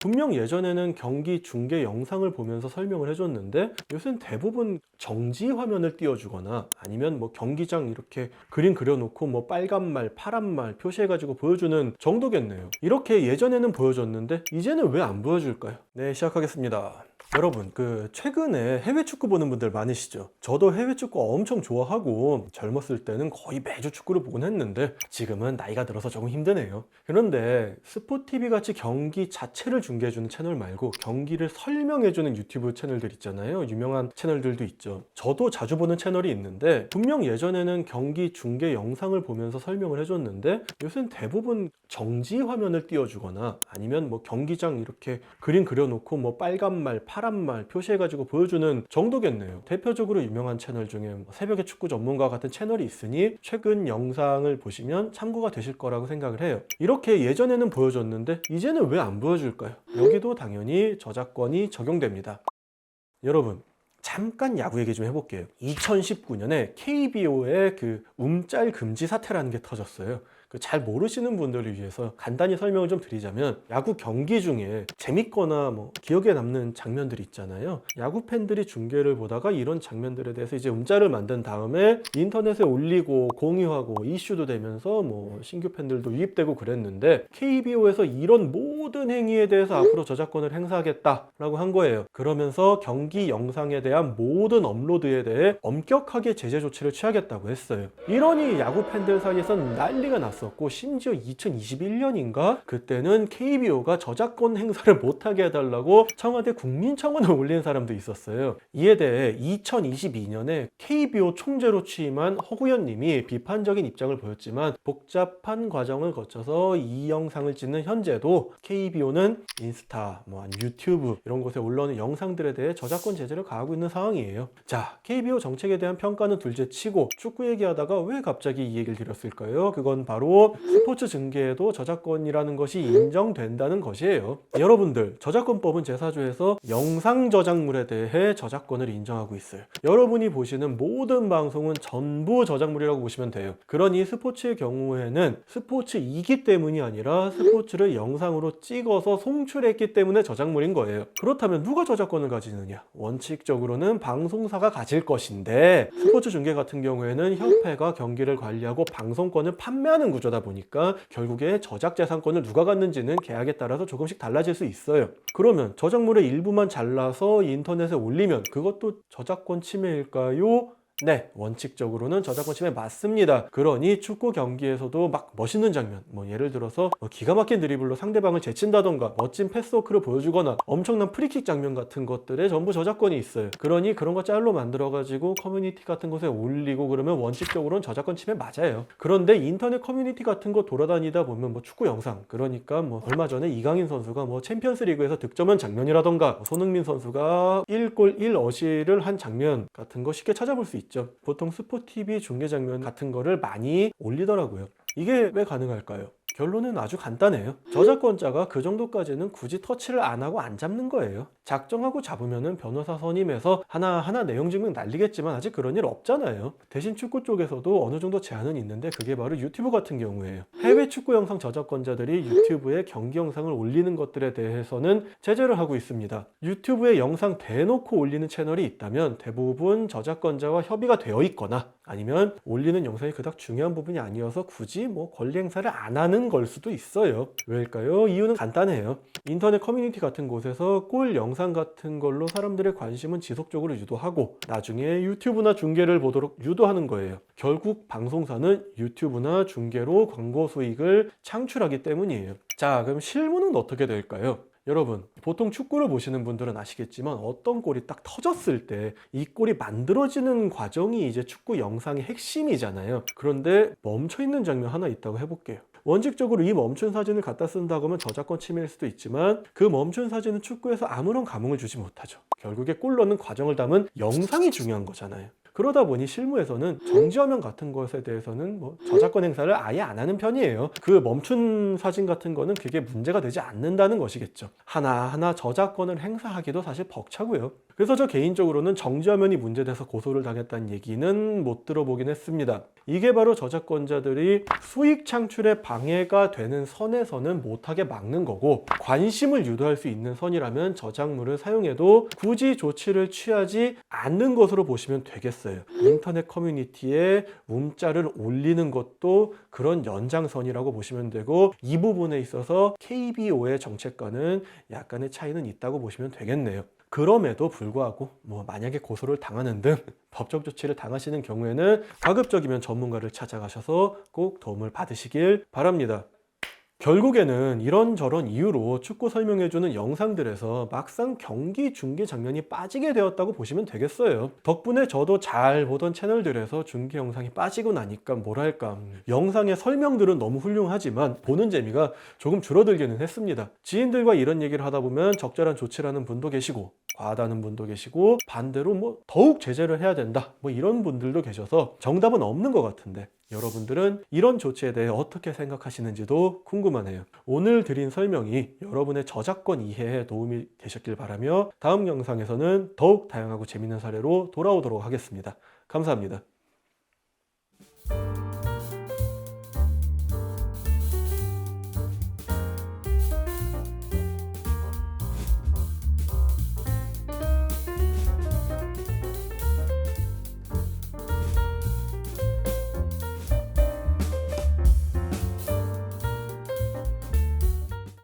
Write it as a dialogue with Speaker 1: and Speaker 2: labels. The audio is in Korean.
Speaker 1: 분명 예전에는 경기 중계 영상을 보면서 설명을 해줬는데 요새는 대부분 정지 화면을 띄워주거나 아니면 뭐 경기장 이렇게 그림 그려놓고 뭐 빨간 말, 파란 말 표시해가지고 보여주는 정도겠네요. 이렇게 예전에는 보여줬는데 이제는 왜 안 보여줄까요? 네, 시작하겠습니다. 여러분, 그 최근에 해외 축구 보는 분들 많으시죠? 저도 해외 축구 엄청 좋아하고 젊었을 때는 거의 매주 축구를 보곤 했는데 지금은 나이가 들어서 조금 힘드네요. 그런데 스포티비 같이 경기 자체를 중계해주는 채널 말고 경기를 설명해주는 유튜브 채널들 있잖아요. 유명한 채널들도 있죠. 저도 자주 보는 채널이 있는데 분명 예전에는 경기 중계 영상을 보면서 설명을 해줬는데 요새는 대부분 정지 화면을 띄워주거나 아니면 뭐 경기장 이렇게 그림 그려놓고 뭐 빨간 말, 파란 말 표시해가지고 보여주는 정도겠네요. 대표적으로 유명한 채널 중에 뭐 새벽의 축구 전문가 같은 채널이 있으니 최근 영상을 보시면 참고가 되실 거라고 생각을 해요. 이렇게 예전에는 보여줬는데 이제는 왜 안 보여줄까요? 여기도 당연히 저작권이 적용됩니다. 여러분 잠깐 야구 얘기 좀 해볼게요. 2019년에 KBO의 그 움짤 금지 사태라는 게 터졌어요. 그잘 모르시는 분들을 위해서 간단히 설명을 좀 드리자면 야구 경기 중에 재밌거나 뭐 기억에 남는 장면들이 있잖아요. 야구 팬들이 중계를 보다가 이런 장면들에 대해서 이제 움짤을 만든 다음에 인터넷에 올리고 공유하고 이슈도 되면서 뭐 신규 팬들도 유입되고 그랬는데 KBO에서 이런 모든 행위에 대해서 앞으로 저작권을 행사하겠다라고 한 거예요. 그러면서 경기 영상에 대한 모든 업로드에 대해 엄격하게 제재 조치를 취하겠다고 했어요. 이러니 야구 팬들 사이에선 난리가 났 었고 심지어 2021년인가 그때는 KBO가 저작권 행사를 못하게 해달라고 청와대 국민청원을 올린 사람도 있었어요. 이에 대해 2022년에 KBO 총재로 취임한 허구현 님이 비판적인 입장을 보였지만 복잡한 과정을 거쳐서 이 영상을 찍는 현재도 KBO는 인스타, 뭐 유튜브 이런 곳에 올라오는 영상들에 대해 저작권 제재를 가하고 있는 상황이에요. 자, KBO 정책에 대한 평가는 둘째치고 축구 얘기하다가 왜 갑자기 이 얘기를 드렸을까요? 그건 바로 스포츠 증계에도 저작권이라는 것이 인정된다는 것이에요. 여러분들, 저작권법은 제4조에서 영상 저작물에 대해 저작권을 인정하고 있어요. 여러분이 보시는 모든 방송은 전부 저작물이라고 보시면 돼요. 그러니 스포츠의 경우에는 스포츠이기 때문이 아니라 스포츠를 영상으로 찍어서 송출했기 때문에 저작물인 거예요. 그렇다면 누가 저작권을 가지느냐? 원칙적으로는 방송사가 가질 것인데 스포츠 중계 같은 경우에는 협회가 경기를 관리하고 방송권을 판매하는 구조다 보니까 결국에 저작 재산권을 누가 갖는지는 계약에 따라서 조금씩 달라질 수 있어요. 그러면 저작물의 일부만 잘라서 인터넷에 올리면 그것도 저작권 침해일까요? 네, 원칙적으로는 저작권 침해 맞습니다. 그러니 축구 경기에서도 막 멋있는 장면, 뭐 예를 들어서 뭐 기가 막힌 드리블로 상대방을 제친다던가 멋진 패스워크를 보여주거나 엄청난 프리킥 장면 같은 것들에 전부 저작권이 있어요. 그러니 그런 거 짤로 만들어가지고 커뮤니티 같은 곳에 올리고 그러면 원칙적으로는 저작권 침해 맞아요. 그런데 인터넷 커뮤니티 같은 거 돌아다니다 보면 뭐 축구 영상, 그러니까 뭐 얼마 전에 이강인 선수가 뭐 챔피언스 리그에서 득점한 장면이라던가 뭐 손흥민 선수가 1골 1어시를 한 장면 같은 거 쉽게 찾아볼 수 있죠. 보통 스포티비 중계 장면 같은 거를 많이 올리더라고요. 이게 왜 가능할까요? 결론은 아주 간단해요. 저작권자가 그 정도까지는 굳이 터치를 안 하고 안 잡는 거예요. 작정하고 잡으면은 변호사 선임해서 하나하나 내용 증명 날리겠지만 아직 그런 일 없잖아요. 대신 축구 쪽에서도 어느 정도 제한은 있는데 그게 바로 유튜브 같은 경우에요. 해외 축구 영상 저작권자들이 유튜브에 경기 영상을 올리는 것들에 대해서는 제재를 하고 있습니다. 유튜브에 영상 대놓고 올리는 채널이 있다면 대부분 저작권자와 협의가 되어 있거나 아니면 올리는 영상이 그닥 중요한 부분이 아니어서 굳이 뭐 권리 행사를 안 하는 걸 수도 있어요. 왜일까요? 이유는 간단해요. 인터넷 커뮤니티 같은 곳에서 꼴 영상 같은 걸로 사람들의 관심은 지속적으로 유도하고 나중에 유튜브나 중계를 보도록 유도하는 거예요. 결국 방송사는 유튜브나 중계로 광고 수익을 창출하기 때문이에요. 자, 그럼 실무는 어떻게 될까요? 여러분, 보통 축구를 보시는 분들은 아시겠지만 어떤 골이 딱 터졌을 때 이 골이 만들어지는 과정이 이제 축구 영상의 핵심이잖아요. 그런데 멈춰 있는 장면 하나 있다고 해볼게요. 원칙적으로 이 멈춘 사진을 갖다 쓴다고 하면 저작권 침해일 수도 있지만 그 멈춘 사진은 축구에서 아무런 감흥을 주지 못하죠. 결국에 골 넣는 과정을 담은 영상이 중요한 거잖아요. 그러다 보니 실무에서는 정지화면 같은 것에 대해서는 뭐 저작권 행사를 아예 안 하는 편이에요. 그 멈춘 사진 같은 거는 그게 문제가 되지 않는다는 것이겠죠. 하나하나 저작권을 행사하기도 사실 벅차고요. 그래서 저 개인적으로는 정지화면이 문제돼서 고소를 당했다는 얘기는 못 들어보긴 했습니다. 이게 바로 저작권자들이 수익 창출에 방해가 되는 선에서는 못하게 막는 거고 관심을 유도할 수 있는 선이라면 저작물을 사용해도 굳이 조치를 취하지 않는 것으로 보시면 되겠 어요. 인터넷 커뮤니티에 문자를 올리는 것도 그런 연장선이라고 보시면 되고 이 부분에 있어서 KBO의 정책과는 약간의 차이는 있다고 보시면 되겠네요. 그럼에도 불구하고 뭐 만약에 고소를 당하는 등 법적 조치를 당하시는 경우에는 가급적이면 전문가를 찾아가셔서 꼭 도움을 받으시길 바랍니다. 결국에는 이런저런 이유로 축구 설명해주는 영상들에서 막상 경기 중계 장면이 빠지게 되었다고 보시면 되겠어요. 덕분에 저도 잘 보던 채널들에서 중계 영상이 빠지고 나니까 뭐랄까 영상의 설명들은 너무 훌륭하지만 보는 재미가 조금 줄어들기는 했습니다. 지인들과 이런 얘기를 하다 보면 적절한 조치라는 분도 계시고 과하다는 분도 계시고 반대로 뭐 더욱 제재를 해야 된다 뭐 이런 분들도 계셔서 정답은 없는 것 같은데 여러분들은 이런 조치에 대해 어떻게 생각하시는지도 궁금하네요. 오늘 드린 설명이 여러분의 저작권 이해에 도움이 되셨길 바라며 다음 영상에서는 더욱 다양하고 재밌는 사례로 돌아오도록 하겠습니다. 감사합니다.